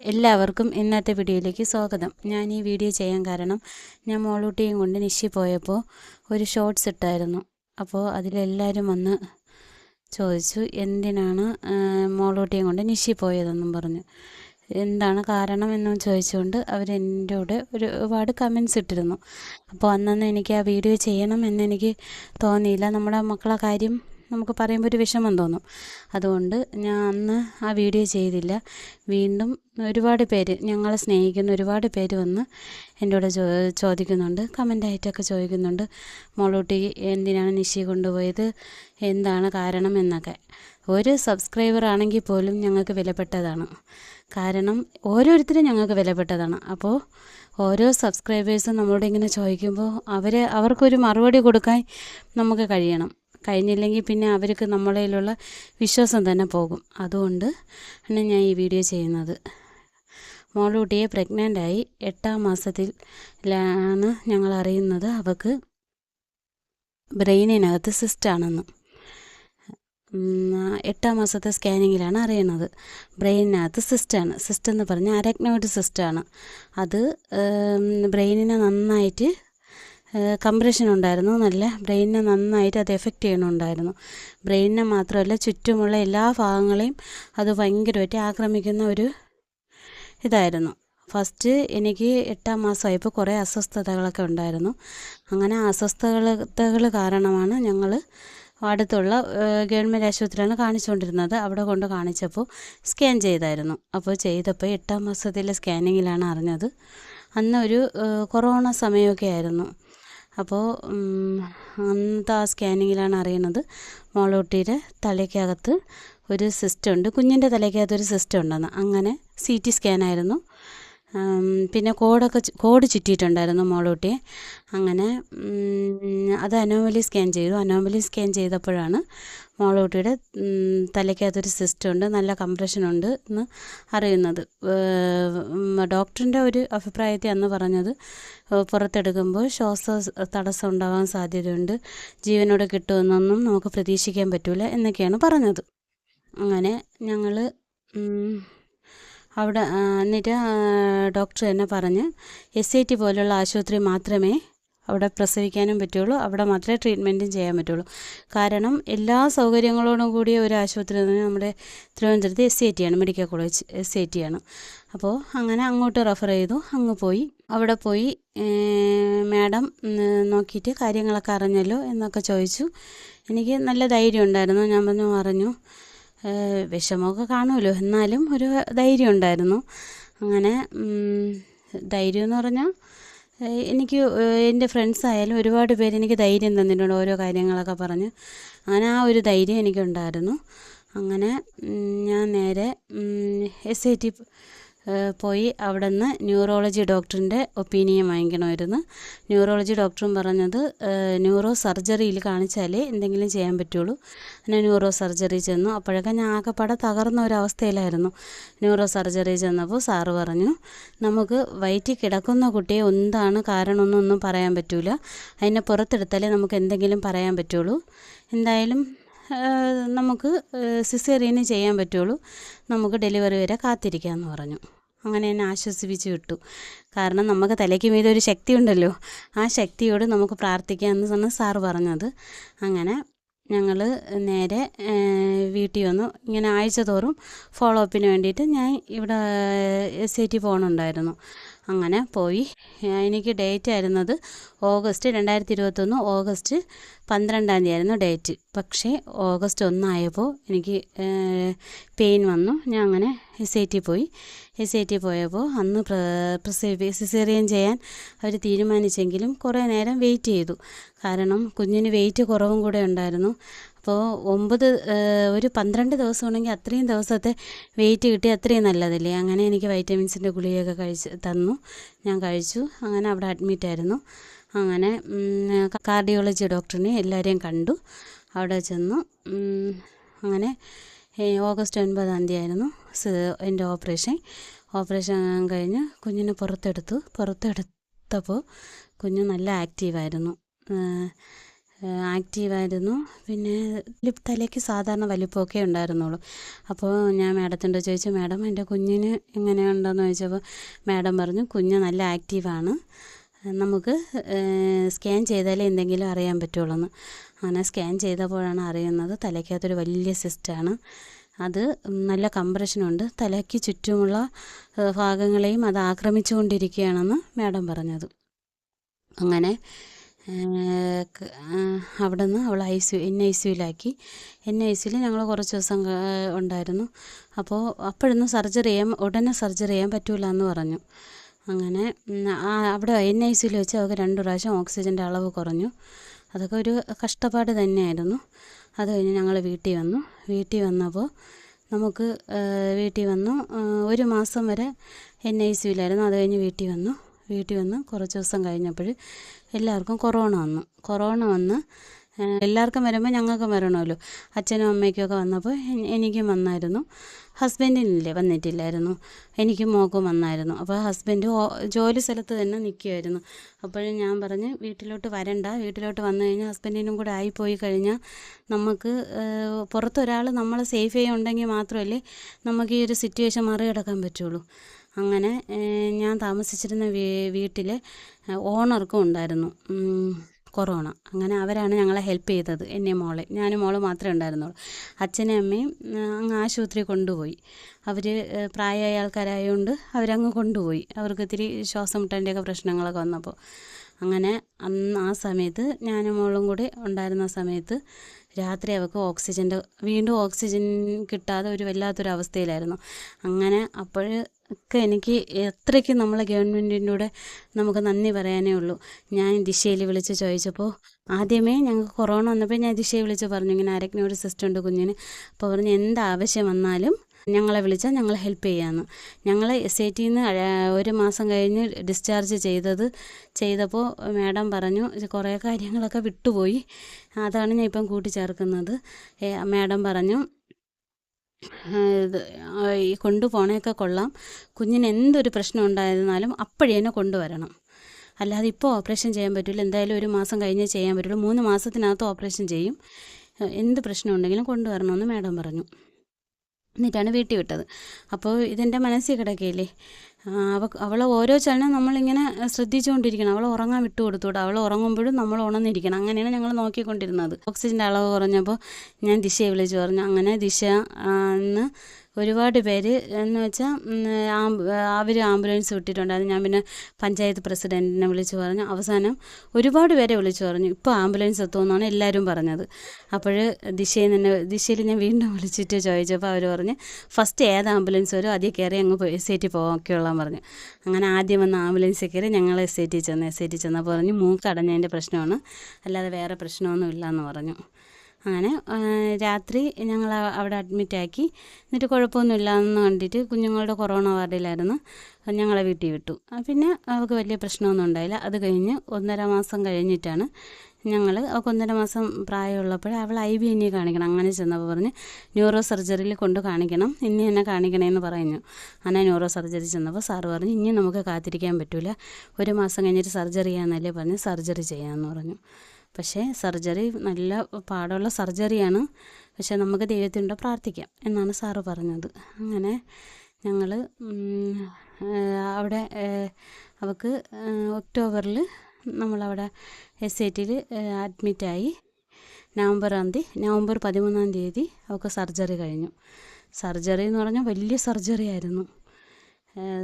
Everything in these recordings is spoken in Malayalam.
എല്ലാവർക്കും ഇന്നത്തെ വീഡിയോയിലേക്ക് സ്വാഗതം. ഞാൻ ഈ വീഡിയോ ചെയ്യാൻ കാരണം ഞാൻ മോളൂട്ടിയും കൊണ്ട് നിശി പോയപ്പോൾ ഒരു ഷോർട്സ് ഇട്ടായിരുന്നു. അപ്പോൾ അതിലെല്ലാവരും വന്ന് ചോദിച്ചു എന്തിനാണ് മോളൂട്ടിയും കൊണ്ട് നിശി പോയതെന്നും പറഞ്ഞു. എന്താണ് കാരണം? എന്നും ചോദിച്ചുകൊണ്ട് അവരെന്റെ കൂടെ ഒരുപാട് കമൻസ് ഇട്ടിരുന്നു. അപ്പോൾ അന്നന്ന് എനിക്ക് ആ വീഡിയോ ചെയ്യണം എന്നെനിക്ക് തോന്നിയില്ല. നമ്മുടെ മക്കളെ കാര്യം നമുക്ക് പറയുമ്പോൾ ഒരു വിഷമം തോന്നും. അതുകൊണ്ട് ഞാൻ അന്ന് ആ വീഡിയോ ചെയ്തില്ല. വീണ്ടും ഒരുപാട് പേര് ഞങ്ങളെ സ്നേഹിക്കുന്ന ഒരുപാട് പേര് വന്ന് കൂടെ ചോ ചോദിക്കുന്നുണ്ട്. കമന്റായിട്ടൊക്കെ ചോദിക്കുന്നുണ്ട്. മോളൂട്ടി എന്തിനാണ് നിശി കൊണ്ടുപോയത്? എന്താണ് കാരണം എന്നൊക്കെ. ഒരു സബ്സ്ക്രൈബർ ആണെങ്കിൽ പോലും ഞങ്ങൾക്ക് വിലപ്പെട്ടതാണ്. കാരണം ഓരോരുത്തരും ഞങ്ങൾക്ക് വിലപ്പെട്ടതാണ്. അപ്പോൾ ഓരോ സബ്സ്ക്രൈബേഴ്സും നമ്മളോട് ഇങ്ങനെ ചോദിക്കുമ്പോൾ അവർ അവർക്കൊരു മറുപടി കൊടുക്കാൻ നമുക്ക് കഴിയണം. കഴിഞ്ഞില്ലെങ്കിൽ പിന്നെ അവർക്ക് നമ്മളിലുള്ള വിശ്വാസം തന്നെ പോകും. അതുകൊണ്ട് ആണ് ഞാൻ ഈ വീഡിയോ ചെയ്യുന്നത്. മോളുകുട്ടിയെ പ്രഗ്നന്റായി എട്ടാം മാസത്തിലാണ് ഞങ്ങൾ അറിയുന്നത്. അവൾക്ക് ബ്രെയിനിനകത്ത് സിസ്റ്റാണെന്ന് എട്ടാം മാസത്തെ സ്കാനിങ്ങിലാണ് അറിയുന്നത്. ബ്രെയിനിനകത്ത് സിസ്റ്റാണ് സിസ്റ്റ് എന്ന് പറഞ്ഞാൽ അരഗ്നോയിഡ് സിസ്റ്റാണ് അത് ബ്രെയിനിനെ നന്നായിട്ട് കംപ്രഷൻ ഉണ്ടായിരുന്നു. നല്ല ബ്രെയിനിനെ നന്നായിട്ട് അത് എഫക്റ്റ് ചെയ്യണമുണ്ടായിരുന്നു ബ്രെയിനിനെ മാത്രമല്ല ചുറ്റുമുള്ള എല്ലാ ഭാഗങ്ങളെയും അത് ഭയങ്കരമായിട്ട് ആക്രമിക്കുന്ന ഒരു ഇതായിരുന്നു. ഫസ്റ്റ് എനിക്ക് എട്ടാം മാസമായപ്പോൾ കുറേ അസ്വസ്ഥതകളൊക്കെ ഉണ്ടായിരുന്നു. അങ്ങനെ അസ്വസ്ഥതകൾ കാരണമാണ് ഞങ്ങൾ അടുത്തുള്ള ഗവൺമെന്റ് ആശുപത്രിയാണ് കാണിച്ചുകൊണ്ടിരുന്നത്. അവിടെ കൊണ്ട് കാണിച്ചപ്പോൾ സ്കാൻ ചെയ്തായിരുന്നു. അപ്പോൾ ചെയ്തപ്പോൾ എട്ടാം മാസത്തിലെ സ്കാനിങ്ങിലാണ് അറിഞ്ഞത്. അന്നൊരു കൊറോണ സമയമൊക്കെ ആയിരുന്നു. അപ്പോൾ അന്നത്തെ ആ സ്കാനിങ്ങിലാണ് അറിയുന്നത് മോളൂട്ടിയുടെ തലയ്ക്കകത്ത് ഒരു സിസ്റ്റം ഉണ്ട്. കുഞ്ഞിന്റെ തലയ്ക്കകത്ത് ഒരു സിസ്റ്റം ഉണ്ടെന്ന്. അങ്ങനെ സി ടി സ്കാനായിരുന്നു പിന്നെ കോഡൊക്കെ കോഡ് ചുറ്റിയിട്ടുണ്ടായിരുന്നു മോളൂട്ടി. അങ്ങനെ അത് അനോമലി സ്കാൻ ചെയ്തു. അനോമലി സ്കാൻ ചെയ്തപ്പോഴാണ് മോളൂട്ടിയുടെ തലയ്ക്കകത്തൊരു സിസ്റ്റം ഉണ്ട്. നല്ല കംപ്രഷനുണ്ട് എന്ന് അറിയുന്നത്. ഡോക്ടറിന്റെ ഒരു അഭിപ്രായത്തിൽ അന്ന് പറഞ്ഞത്. പുറത്തെടുക്കുമ്പോൾ ശ്വാസ തടസ്സം ഉണ്ടാകാൻ സാധ്യതയുണ്ട്. ജീവനോട് കിട്ടുമെന്നൊന്നും നമുക്ക് പ്രതീക്ഷിക്കാൻ പറ്റില്ല എന്നൊക്കെയാണ് പറഞ്ഞത്. അങ്ങനെ ഞങ്ങൾ അവിടെ എന്നിട്ട് ഡോക്ടർ തന്നെ പറഞ്ഞ് എസ് ഐ ടി പോലുള്ള ആശുപത്രി മാത്രമേ അവിടെ പ്രസവിക്കാനും പറ്റുള്ളൂ അവിടെ മാത്രമേ ട്രീറ്റ്മെന്റും ചെയ്യാൻ പറ്റുള്ളൂ. കാരണം എല്ലാ സൗകര്യങ്ങളോടും കൂടിയ ഒരു ആശുപത്രി എന്ന് പറഞ്ഞാൽ നമ്മുടെ തിരുവനന്തപുരത്ത് എസ് ഐ ടി ആണ് medical college S I T ആണ്. അപ്പോൾ അങ്ങനെ അങ്ങോട്ട് റെഫർ ചെയ്തു അങ്ങ് പോയി. അവിടെ പോയി മാഡം നോക്കിയിട്ട് കാര്യങ്ങളൊക്കെ അറിഞ്ഞല്ലോ എന്നൊക്കെ ചോദിച്ചു. എനിക്ക് നല്ല ധൈര്യം ഉണ്ടായിരുന്നു ഞാൻ പറഞ്ഞു പറഞ്ഞു വിഷമമൊക്കെ കാണുമല്ലോ. എന്നാലും ഒരു ധൈര്യം ഉണ്ടായിരുന്നു. അങ്ങനെ ധൈര്യം എന്ന് പറഞ്ഞാൽ എനിക്ക് എന്റെ ഫ്രണ്ട്സ് ആയാലും ഒരുപാട് പേര് എനിക്ക് ധൈര്യം തന്നിട്ടുണ്ട് ഓരോ കാര്യങ്ങളൊക്കെ പറഞ്ഞ്. അങ്ങനെ ആ ഒരു ധൈര്യം എനിക്കുണ്ടായിരുന്നു. അങ്ങനെ ഞാൻ നേരെ എസ് ഐ ടി പോയി അവിടെ നിന്ന് ന്യൂറോളജി ഡോക്ടറിന്റെ ഒപ്പീനിയൻ വാങ്ങിക്കണമായിരുന്നു. ന്യൂറോളജി ഡോക്ടറും പറഞ്ഞത് ന്യൂറോ സർജറിയിൽ കാണിച്ചാലേ എന്തെങ്കിലും ചെയ്യാൻ പറ്റുള്ളൂ. അങ്ങനെ ന്യൂറോ സർജറി ചെന്നു. അപ്പോഴൊക്കെ ഞാൻ ആകെപ്പാടെ തകർന്ന ഒരവസ്ഥയിലായിരുന്നു. ന്യൂറോ സർജറി ചെന്നപ്പോൾ സാറ് പറഞ്ഞു നമുക്ക് വയറ്റിൽ കിടക്കുന്ന കുട്ടിയെ എന്താണ് കാരണമെന്നൊന്നും പറയാൻ പറ്റില്ല അതിനെ പുറത്തെടുത്താലേ നമുക്ക് എന്തെങ്കിലും പറയാൻ പറ്റുള്ളൂ. എന്തായാലും നമുക്ക് സിസേറിയന് ചെയ്യാൻ പറ്റുള്ളൂ. നമുക്ക് ഡെലിവറി വരെ കാത്തിരിക്കാമെന്ന് പറഞ്ഞു. അങ്ങനെ എന്നെ ആശ്വസിപ്പിച്ച് വിട്ടു. കാരണം നമുക്ക് തലയ്ക്ക് മീതെ ഒരു ശക്തി ഉണ്ടല്ലോ. ആ ശക്തിയോട് നമുക്ക് പ്രാർത്ഥിക്കാമെന്ന് സാറ് പറഞ്ഞത്. അങ്ങനെ ഞങ്ങൾ നേരെ വീട്ടിൽ വന്നു. ഇങ്ങനെ ആഴ്ച തോറും ഫോളോ അപ്പിന് വേണ്ടിയിട്ട് ഞാൻ ഇവിടെ എസ് ഐ ടി പോകണുണ്ടായിരുന്നു അങ്ങനെ പോയി. എനിക്ക് ഡേറ്റ് ആയിരുന്നത് ഓഗസ്റ്റ് രണ്ടായിരത്തി ഇരുപത്തൊന്ന് ഓഗസ്റ്റ് പന്ത്രണ്ടാം തീയതി ആയിരുന്നു ഡേറ്റ്. പക്ഷേ ഓഗസ്റ്റ് ഒന്നായപ്പോൾ എനിക്ക് പെയിൻ വന്നു. ഞാൻ അങ്ങനെ എസ് ഐ ടി പോയി. എസ് ഐ ടി പോയപ്പോൾ അന്ന് സിസേറിയൻ ചെയ്യാൻ അവർ തീരുമാനിച്ചെങ്കിലും കുറേ നേരം വെയിറ്റ് ചെയ്തു. കാരണം കുഞ്ഞിന് വെയിറ്റ് കുറവും കൂടെ ഉണ്ടായിരുന്നു. അപ്പോൾ ഒമ്പത് ഒരു പന്ത്രണ്ട് ദിവസമാണെങ്കിൽ അത്രയും ദിവസത്തെ വെയിറ്റ് കിട്ടി അത്രയും നല്ലതല്ലേ? അങ്ങനെ എനിക്ക് വൈറ്റമിൻസിന്റെ ഗുളികയൊക്കെ കഴിച്ച് തന്നു. ഞാൻ കഴിച്ചു. അങ്ങനെ അവിടെ അഡ്മിറ്റായിരുന്നു അങ്ങനെ കാർഡിയോളജി ഡോക്ടറിനെ എല്ലാവരെയും കണ്ടു. അവിടെ ചെന്നു. അങ്ങനെ ഓഗസ്റ്റ് ഒൻപതാം തീയതി ആയിരുന്നു എന്റെ ഓപ്പറേഷൻ. ഓപ്പറേഷൻ കഴിഞ്ഞ് കുഞ്ഞിനെ പുറത്തെടുത്തു. പുറത്തെടുത്തപ്പോൾ കുഞ്ഞ് നല്ല ആക്റ്റീവായിരുന്നു. ആക്റ്റീവായിരുന്നു. പിന്നെ തലയ്ക്ക് സാധാരണ വലിപ്പമൊക്കെ ഉണ്ടായിരുന്നുള്ളൂ. അപ്പോൾ ഞാൻ മാഡത്തിന്റെ ചോദിച്ചു മാഡം എന്റെ കുഞ്ഞിന് എങ്ങനെയുണ്ടെന്ന് ചോദിച്ചപ്പോൾ മാഡം പറഞ്ഞു കുഞ്ഞ് നല്ല ആക്റ്റീവാണ്. നമുക്ക് സ്കാൻ ചെയ്താലേ എന്തെങ്കിലും അറിയാൻ പറ്റുള്ളൂ എന്ന് അങ്ങനെ സ്കാൻ ചെയ്തപ്പോഴാണ് അറിയുന്നത് തലയ്ക്കകത്തൊരു വലിയ സിസ്റ്റാണ് അത് നല്ല കംപ്രഷനുണ്ട് തലയ്ക്ക് ചുറ്റുമുള്ള ഭാഗങ്ങളെയും അത് ആക്രമിച്ചുകൊണ്ടിരിക്കുകയാണെന്ന് മാഡം പറഞ്ഞത്. അങ്ങനെ അവിടെ നിന്ന് അവൾ ഐ സി എൻ ഐ സിയുലാക്കി എൻ ഐ സിയിൽ ഞങ്ങൾ കുറച്ച് ദിവസം ഉണ്ടായിരുന്നു. അപ്പോൾ അപ്പോഴൊന്നും സർജറി ചെയ്യാൻ ഉടനെ സർജറി ചെയ്യാൻ പറ്റൂല എന്ന് പറഞ്ഞു. അങ്ങനെ അവിടെ എൻ ഐ സിയിൽ വെച്ച് അവൾക്ക് രണ്ട് പ്രാവശ്യം ഓക്സിജന്റെ അളവ് കുറഞ്ഞു. അതൊക്കെ ഒരു കഷ്ടപ്പാട് തന്നെയായിരുന്നു. അത് കഴിഞ്ഞ് ഞങ്ങൾ വീട്ടിൽ വന്നു. വീട്ടിൽ വന്നപ്പോൾ നമുക്ക് വീട്ടിൽ വന്നു. ഒരു മാസം വരെ എൻ ഐ സിയിലായിരുന്നു അത് കഴിഞ്ഞ് വീട്ടിൽ വന്നു. വീട്ടിൽ വന്ന് കുറച്ച് ദിവസം കഴിഞ്ഞപ്പോൾ എല്ലാവർക്കും കൊറോണ വന്നു. കൊറോണ വന്ന് എല്ലാവർക്കും വരുമ്പോൾ ഞങ്ങൾക്കും വരണമല്ലോ. അച്ഛനും അമ്മയ്ക്കും ഒക്കെ വന്നപ്പോൾ എനിക്കും വന്നായിരുന്നു. ഹസ്ബൻഡിനില്ലേ വന്നിട്ടില്ലായിരുന്നു. എനിക്കും മോക്കും വന്നായിരുന്നു. അപ്പോൾ ഹസ്ബൻഡ് ജോലി സ്ഥലത്ത് തന്നെ നിൽക്കുമായിരുന്നു അപ്പോഴും ഞാൻ പറഞ്ഞ് വീട്ടിലോട്ട് വരണ്ട. വീട്ടിലോട്ട് വന്നു കഴിഞ്ഞാൽ ഹസ്ബൻഡിനും കൂടെ ആയിപ്പോയി കഴിഞ്ഞാൽ നമുക്ക് പുറത്തൊരാൾ നമ്മളെ സേഫ് ചെയ്യുണ്ടെങ്കിൽ മാത്രമല്ലേ നമുക്ക് ഈ ഒരു സിറ്റുവേഷൻ മറികടക്കാൻ പറ്റുള്ളൂ. അങ്ങനെ ഞാൻ താമസിച്ചിരുന്ന വീട്ടിൽ ഓണർക്കും ഉണ്ടായിരുന്നു. കൊറോണ. അങ്ങനെ അവരാണ് ഞങ്ങളെ ഹെൽപ്പ് ചെയ്തത് എന്നെ മോളെ. ഞാനും മോൾ മാത്രമേ ഉണ്ടായിരുന്നുള്ളൂ. അച്ഛനും അമ്മയും അങ്ങ് ആശുപത്രി കൊണ്ടുപോയി. അവർ പ്രായമായ ആൾക്കാരായതുകൊണ്ട് അവരങ്ങ് കൊണ്ടുപോയി. അവർക്ക് ഇത്തിരി ശ്വാസം മുട്ടേന്റെയൊക്കെ പ്രശ്നങ്ങളൊക്കെ വന്നപ്പോൾ അങ്ങനെ അന്ന് ആ സമയത്ത് ഞാനും മോളും കൂടി ഉണ്ടായിരുന്ന സമയത്ത് രാത്രി അവൾക്ക് ഓക്സിജന്റെ വീണ്ടും ഓക്സിജൻ കിട്ടാതെ ഒരു വല്ലാത്തൊരു അവസ്ഥയിലായിരുന്നു അങ്ങനെ അപ്പോൾ ഒക്കെ എനിക്ക് എത്രയ്ക്ക് നമ്മളെ ഗവൺമെന്റിന്റെ നമുക്ക് നന്ദി പറയാനേ ഉള്ളൂ. ഞാൻ ദിശയിൽ വിളിച്ച് ചോദിച്ചപ്പോൾ ആദ്യമേ ഞങ്ങൾക്ക് കൊറോണ വന്നപ്പോൾ ഞാൻ ദിശയെ വിളിച്ച് പറഞ്ഞു ഇങ്ങനെ ഒരു സിസ്റ്റം ഉണ്ട് കുഞ്ഞിന്. അപ്പോൾ പറഞ്ഞു എന്ത് ആവശ്യം വന്നാലും ഞങ്ങളെ വിളിച്ചാൽ ഞങ്ങൾ ഹെൽപ്പ് ചെയ്യാമെന്ന് ഞങ്ങൾ എസ് ഐ ടിയിൽ നിന്ന് ഒരു മാസം കഴിഞ്ഞ് ഡിസ്ചാർജ് ചെയ്തത് ചെയ്തപ്പോൾ മാഡം പറഞ്ഞു കുറേ കാര്യങ്ങളൊക്കെ വിട്ടുപോയി. അതാണ് ഞാൻ ഇപ്പം കൂട്ടിച്ചേർക്കുന്നത്. മാഡം പറഞ്ഞു ഇത് കൊള്ളാം. കുഞ്ഞിന് എന്തൊരു പ്രശ്നം ഉണ്ടായിരുന്നാലും അപ്പോഴേ തന്നെ കൊണ്ടുവരണം. അല്ലാതെ ഇപ്പോൾ ഓപ്പറേഷൻ ചെയ്യാൻ പറ്റില്ല എന്തായാലും ഒരു മാസം കഴിഞ്ഞേ ചെയ്യാൻ പറ്റുള്ളൂ. മൂന്ന് മാസത്തിനകത്ത് ഓപ്പറേഷൻ ചെയ്യും. എന്ത് പ്രശ്നം ഉണ്ടെങ്കിലും കൊണ്ടുവരണമെന്ന് മാഡം പറഞ്ഞു. എന്നിട്ടാണ് വീട്ടിൽ വിട്ടത്. അപ്പോൾ ഇതെന്റെ മനസ്സിൽ കിടക്കുകയില്ലേ അവ അവളെ ഓരോ ചലനം നമ്മളിങ്ങനെ ശ്രദ്ധിച്ചുകൊണ്ടിരിക്കണം. അവൾ ഉറങ്ങാൻ വിട്ടു കൊടുത്തുകൂടാ അവൾ ഉറങ്ങുമ്പോഴും നമ്മൾ ഉണർന്നിരിക്കണം. അങ്ങനെയാണ് ഞങ്ങൾ നോക്കിക്കൊണ്ടിരുന്നത്. ഓക്സിജന്റെ അളവ് കുറഞ്ഞപ്പോൾ ഞാൻ ദിശയെ വിളിച്ചു പറഞ്ഞു അങ്ങനെ ദിശ ആ, ഇന്ന് ഒരുപാട് പേര് എന്ന് വെച്ചാൽ അവർ ആംബുലൻസ് വിട്ടിട്ടുണ്ടായിരുന്നു. ഞാൻ പിന്നെ പഞ്ചായത്ത് പ്രസിഡന്റിനെ വിളിച്ചു പറഞ്ഞു. അവസാനം ഒരുപാട് പേരെ വിളിച്ചു പറഞ്ഞു. ഇപ്പോൾ ആംബുലൻസ് എത്തുമെന്നാണ് എല്ലാവരും പറഞ്ഞത്. അപ്പോൾ ദിശയിൽ തന്നെ ദിശയിൽ ഞാൻ വീണ്ടും വിളിച്ചിട്ട് ചോദിച്ചപ്പോൾ അവർ പറഞ്ഞ് ഫസ്റ്റ് ഏത് ആംബുലൻസ് വരും? അതിൽ കയറി അങ്ങ് എസ് ഐ ടി പോകാൻ പറഞ്ഞു. അങ്ങനെ ആദ്യം വന്ന ആംബുലൻസിൽ കയറി ഞങ്ങൾ എസ് ഐ ടി ചെന്ന് എസ് ഐ ടി ചെന്നപ്പോൾ പറഞ്ഞു മൂക്കടഞ്ഞതിന്റെ പ്രശ്നമാണ്. അല്ലാതെ വേറെ പ്രശ്നമൊന്നും ഇല്ലയെന്ന് പറഞ്ഞു. അങ്ങനെ രാത്രി ഞങ്ങൾ അവിടെ അഡ്മിറ്റാക്കി എന്നിട്ട് കുഴപ്പമൊന്നുമില്ല എന്ന് കണ്ടിട്ട് കുഞ്ഞുങ്ങളുടെ കൊറോണ വാർഡിലായിരുന്നു. ഞങ്ങളെ വീട്ടിൽ വിട്ടു. പിന്നെ അവൾക്ക് വലിയ പ്രശ്നമൊന്നും ഉണ്ടായില്ല. അത് കഴിഞ്ഞ് ഒന്നര മാസം കഴിഞ്ഞിട്ടാണ് ഞങ്ങൾ അവൾക്ക് ഒന്നര മാസം പ്രായമുള്ളപ്പോൾ അവൾ ഐ ബി എന്നെ കാണിക്കണം. അങ്ങനെ ചെന്നപ്പോൾ പറഞ്ഞ് ന്യൂറോ സർജറിയിൽ കൊണ്ട് കാണിക്കണം. ഇനി എന്നെ കാണിക്കണമെന്ന് പറഞ്ഞു അങ്ങനെ ന്യൂറോ സർജറി ചെന്നപ്പോൾ സാറ് പറഞ്ഞു ഇനി നമുക്ക് കാത്തിരിക്കാൻ പറ്റില്ല ഒരു മാസം കഴിഞ്ഞിട്ട് സർജറി ചെയ്യാമെന്നല്ലേ പറഞ്ഞ് സർജറി ചെയ്യാമെന്ന് പറഞ്ഞു. പക്ഷേ സർജറി നല്ല പാടുള്ള സർജറിയാണ്. പക്ഷേ നമുക്ക് ദൈവത്തിന്റെ പ്രാർത്ഥിക്കാം എന്നാണ് സാറ് പറഞ്ഞത്. അങ്ങനെ ഞങ്ങൾ അവിടെ അവൾക്ക് ഒക്ടോബറിൽ നമ്മളവിടെ എസ് ഐ ടിയിൽ അഡ്മിറ്റായി. നവംബറാം തീയതി നവംബർ പതിമൂന്നാം തീയതി അവൾക്ക് സർജറി കഴിഞ്ഞു. സർജറി എന്ന് പറഞ്ഞാൽ വലിയ സർജറി ആയിരുന്നു.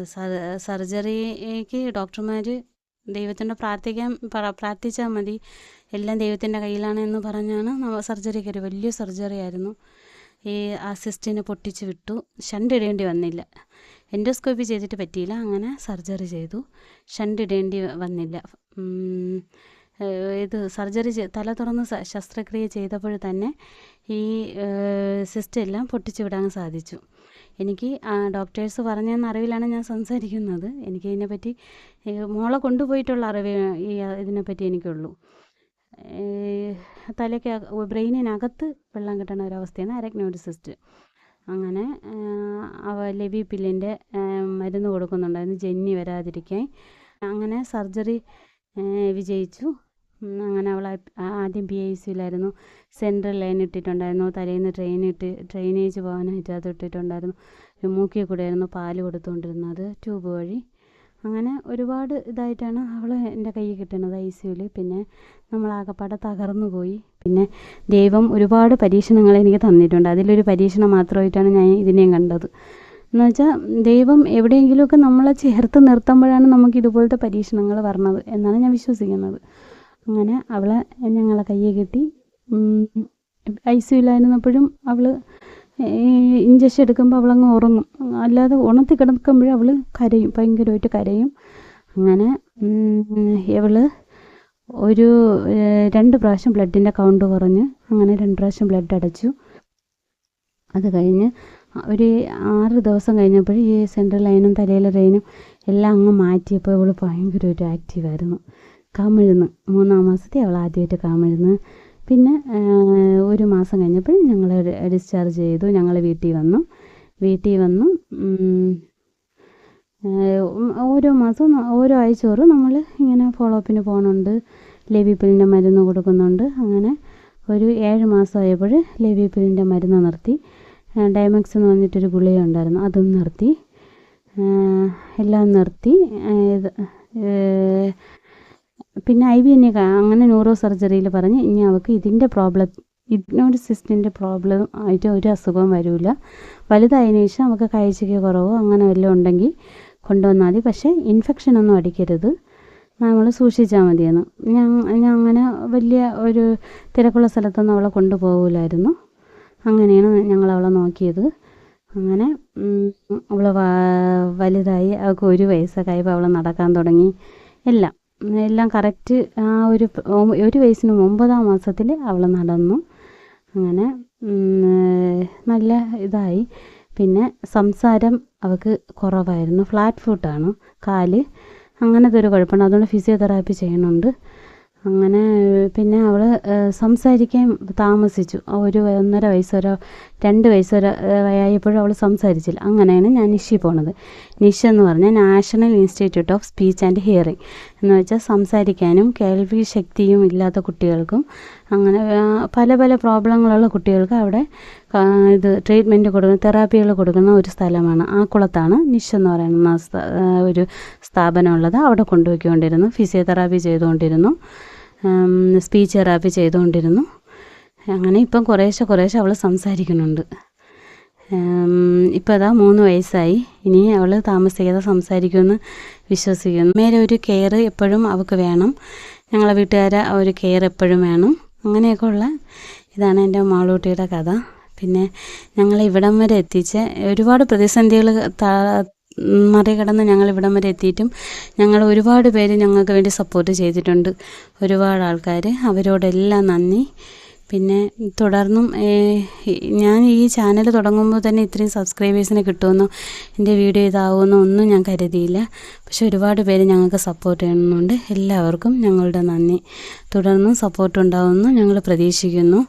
സർ- സർജറിക്ക് ഡോക്ടർമാർ ദൈവത്തിന്റെ പ്രാർത്ഥിക്കാൻ പ്രാർത്ഥിച്ചാൽ മതി. എല്ലാം ദൈവത്തിന്റെ കയ്യിലാണ് എന്ന് പറഞ്ഞാണ് സർജറി കയറി വലിയ സർജറി ആയിരുന്നു. ഈ അസിസ്റ്റിനെ പൊട്ടിച്ച് വിട്ടു. ഷണ്ടിടേണ്ടി വന്നില്ല. എൻഡോസ്കോപ്പി ചെയ്തിട്ട് പറ്റിയില്ല. അങ്ങനെ സർജറി ചെയ്തു. ഷണ്ടിടേണ്ടി വന്നില്ല. ഇത് സർജറി തല തുറന്ന് ശസ്ത്രക്രിയ ചെയ്തപ്പോൾ തന്നെ ഈ സിസ്റ്റം എല്ലാം പൊട്ടിച്ചു വിടാൻ സാധിച്ചു. എനിക്ക് ഡോക്ടേഴ്സ് പറഞ്ഞെന്ന അറിവിലാണ് ഞാൻ സംസാരിക്കുന്നത്. എനിക്ക് ഇതിനെപ്പറ്റി മോളെ കൊണ്ടുപോയിട്ടുള്ള അറിവ് ഈ ഇതിനെപ്പറ്റി എനിക്കുള്ളൂ. തലയ്ക്ക് ബ്രെയിനിനകത്ത് വെള്ളം കിട്ടുന്ന ഒരവസ്ഥയാണ് അരക്നോഡിസിസ്റ്റ്. അങ്ങനെ അവ ലെവി പില്ലിന്റെ മരുന്ന് കൊടുക്കുന്നുണ്ടായിരുന്നു. ജന്നി വരാതിരിക്കാൻ. അങ്ങനെ സർജറി വിജയിച്ചു. അങ്ങനെ അവൾ ആദ്യം പി ഐ സിയിലായിരുന്നു. സെൻട്രൽ ലൈൻ ഇട്ടിട്ടുണ്ടായിരുന്നു. തലേന്ന് ട്രെയിൻ ഇട്ട് ഡ്രെയിനേജ് പോകാനായിട്ട് അത് ഇട്ടിട്ടുണ്ടായിരുന്നു. മൂക്കിൽ കൂടെയായിരുന്നു പാൽ കൊടുത്തുകൊണ്ടിരുന്നത് ട്യൂബ് വഴി. അങ്ങനെ ഒരുപാട് ഇതായിട്ടാണ് അവൾ എന്റെ കയ്യിൽ കിട്ടുന്നത് ഐ സിയുൽ പിന്നെ നമ്മളാകപ്പാടെ തകർന്നു പോയി. പിന്നെ ദൈവം ഒരുപാട് പരീക്ഷണങ്ങൾ എനിക്ക് തന്നിട്ടുണ്ട്. അതിലൊരു പരീക്ഷണം മാത്രമായിട്ടാണ് ഞാൻ ഇതിനെയും കണ്ടത്. എന്ന് വെച്ചാൽ ദൈവം എവിടെയെങ്കിലുമൊക്കെ നമ്മളെ ചേർത്ത് നിർത്തുമ്പോഴാണ് നമുക്ക് ഇതുപോലത്തെ പരീക്ഷണങ്ങൾ വരണത് എന്നാണ് ഞാൻ വിശ്വസിക്കുന്നത്. അങ്ങനെ അവളെ ഞങ്ങളെ കയ്യിൽ കിട്ടി. ഐ സിയുലായിരുന്നപ്പോഴും അവൾ ഇഞ്ചക്ഷൻ എടുക്കുമ്പോൾ അവളങ്ങ് ഉറങ്ങും. അല്ലാതെ ഉണത്തി കിടക്കുമ്പോഴേ അവൾ കരയും. ഭയങ്കരമായിട്ട് കരയും. അങ്ങനെ ഇവൾ ഒരു രണ്ട് പ്രാവശ്യം ബ്ലഡിന്റെ കൗണ്ട് കുറഞ്ഞ് അങ്ങനെ രണ്ട് പ്രാവശ്യം ബ്ലഡ് അടച്ചു. അത് കഴിഞ്ഞ് ഒരു ആറ് ദിവസം കഴിഞ്ഞപ്പോൾ ഈ സെൻട്രൽ ലൈനും തലയിലെ റെയിനും എല്ലാം അങ്ങ് മാറ്റിയപ്പോൾ ഇവൾ ഭയങ്കര ഒരു ആക്റ്റീവായിരുന്നു കമിഴ്ന്ന്. മൂന്നാം മാസത്തിൽ അവൾ ആദ്യമായിട്ട് കമിഴ്ന്ന്. പിന്നെ ഒരു മാസം കഴിഞ്ഞപ്പോൾ ഞങ്ങൾ ഡിസ്ചാർജ് ചെയ്തു. ഞങ്ങൾ വീട്ടിൽ വന്നു. വീട്ടിൽ വന്നു. ഓരോ മാസവും ഓരോ ഓറും നമ്മൾ ഇങ്ങനെ ഫോളോ അപ്പിന് പോകുന്നുണ്ട് ലെവിപ്പിലിന്റെ മരുന്ന് കൊടുക്കുന്നുണ്ട്. അങ്ങനെ ഒരു ഏഴ് മാസമായപ്പോൾ ലെവിപ്പിലിന്റെ മരുന്ന് നിർത്തി. ഡൈമക്സ് എന്ന് പറഞ്ഞിട്ടൊരു ഗുളിക ഉണ്ടായിരുന്നു. അതും നിർത്തി. എല്ലാം നിർത്തി. പിന്നെ ഐ വി എന്നെ അങ്ങനെ ന്യൂറോ സർജറിയിൽ പറഞ്ഞ് ഇനി അവൾക്ക് ഇതിന്റെ പ്രോബ്ലം ഇഗ്നോർ സിസ്റ്റിന്റെ പ്രോബ്ലം ആയിട്ട് ഒരു അസുഖവും വരില്ല വലുതായതിനു ശേഷം നമുക്ക് കാഴ്ചയ്ക്ക് കുറവോ അങ്ങനെ വല്ലതും ഉണ്ടെങ്കിൽ കൊണ്ടുവന്നാൽ മതി. പക്ഷേ ഇൻഫെക്ഷൻ ഒന്നും അടിക്കരുത്. നമ്മൾ സൂക്ഷിച്ചാൽ മതിയെന്ന്. ഞാൻ ഞാൻ അങ്ങനെ വലിയ ഒരു തിരക്കുള്ള സ്ഥലത്തൊന്നും അവളെ കൊണ്ടുപോകില്ലായിരുന്നു അങ്ങനെയാണ് ഞങ്ങൾ അവളെ നോക്കിയത്. അങ്ങനെ അവൾ വലുതായി അവൾക്ക് ഒരു വയസ്സൊക്കെ ആയപ്പോൾ അവൾ നടക്കാൻ തുടങ്ങി. എല്ലാം. എല്ലാം കറക്റ്റ് ആ ഒരു ഒരു വയസ്സിന് ഒമ്പതാം മാസത്തിൽ അവൾ നടന്നു. അങ്ങനെ നല്ല ഇതായി. പിന്നെ സംസാരം അവൾക്ക് കുറവായിരുന്നു. ഫ്ലാറ്റ് ഫുട്ടാണ് കാൽ അങ്ങനത്തെ ഒരു കുഴപ്പമുണ്ട്. അതുകൊണ്ട് ഫിസിയോതെറാപ്പി ചെയ്യുന്നുണ്ട്. അങ്ങനെ പിന്നെ അവൾ സംസാരിക്കാൻ താമസിച്ചു. ഒരു ഒന്നര വയസ്സ് രണ്ട് വയസ്സ് ആയപ്പോഴും അവൾ സംസാരിച്ചില്ല. അങ്ങനെയാണ് ഞാൻ നിഷി പോണത് നിഷ എന്ന് പറഞ്ഞാൽ national institute of speech and hearing എന്ന് വെച്ചാൽ സംസാരിക്കാനും കേൾവി ശക്തിയും ഇല്ലാത്ത കുട്ടികൾക്കും അങ്ങനെ പല പല പ്രോബ്ലങ്ങളുള്ള കുട്ടികൾക്ക് അവിടെ ഇത് ട്രീറ്റ്മെന്റ് കൊടുക്കുന്ന തെറാപ്പികൾ കൊടുക്കുന്ന ഒരു സ്ഥലമാണ്. ആ കുളത്താണ് നിഷ എന്ന് പറയുന്ന ഒരു സ്ഥാപനമുള്ളത്. അവിടെ കൊണ്ടുപോയിക്കൊണ്ടിരുന്നു. ഫിസിയോതെറാപ്പി ചെയ്തുകൊണ്ടിരുന്നു. സ്പീച്ച് തെറാപ്പി ചെയ്തുകൊണ്ടിരുന്നു. അങ്ങനെ ഇപ്പം കുറേശ്ശെ കുറേശ്ശെ അവൾ സംസാരിക്കുന്നുണ്ട്. ഇപ്പോൾ അതാ മൂന്ന് വയസ്സായി. ഇനി അവൾ താമസിക്കാതെ സംസാരിക്കുമെന്ന് വിശ്വസിക്കുന്നു. മേലെ ഒരു കെയർ എപ്പോഴും അവൾക്ക് വേണം. ഞങ്ങളെ വീട്ടുകാരെ ഒരു കെയർ എപ്പോഴും വേണം. അങ്ങനെയൊക്കെ ഉള്ള ഇതാണ് എന്റെ മാളൂട്ടിയുടെ കഥ. പിന്നെ ഞങ്ങൾ ഇവിടം വരെ എത്തിച്ച് ഒരുപാട് പ്രതിസന്ധികൾ മറികടന്ന് ഞങ്ങൾ ഇവിടം വരെ എത്തിയിട്ടും ഞങ്ങൾ ഒരുപാട് പേര് ഞങ്ങൾക്ക് വേണ്ടി സപ്പോർട്ട് ചെയ്തിട്ടുണ്ട്. ഒരുപാട് ആൾക്കാർ അവരോടെല്ലാം നന്ദി. പിന്നെ തുടർന്നും ഞാൻ ഈ ചാനൽ തുടങ്ങുമ്പോൾ തന്നെ ഇത്രയും സബ്സ്ക്രൈബേഴ്സിനെ കിട്ടുമെന്നോ എന്റെ വീഡിയോ ഇതാവുമെന്നോ ഒന്നും ഞാൻ കരുതിയില്ല. പക്ഷെ ഒരുപാട് പേര് ഞങ്ങൾക്ക് സപ്പോർട്ട് ചെയ്യുന്നുണ്ട്. എല്ലാവർക്കും ഞങ്ങളുടെ നന്ദി. തുടർന്നും സപ്പോർട്ട് ഉണ്ടാവുമെന്ന് ഞങ്ങൾ പ്രതീക്ഷിക്കുന്നു.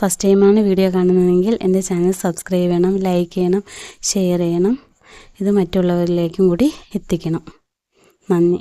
ഫസ്റ്റ് ടൈമാണ് വീഡിയോ കാണുന്നതെങ്കിൽ എന്റെ ചാനൽ സബ്സ്ക്രൈബ് ചെയ്യണം ലൈക്ക് ചെയ്യണം ഷെയർ ചെയ്യണം. ഇത് മറ്റുള്ളവരിലേക്കും കൂടി എത്തിക്കണം. നന്ദി.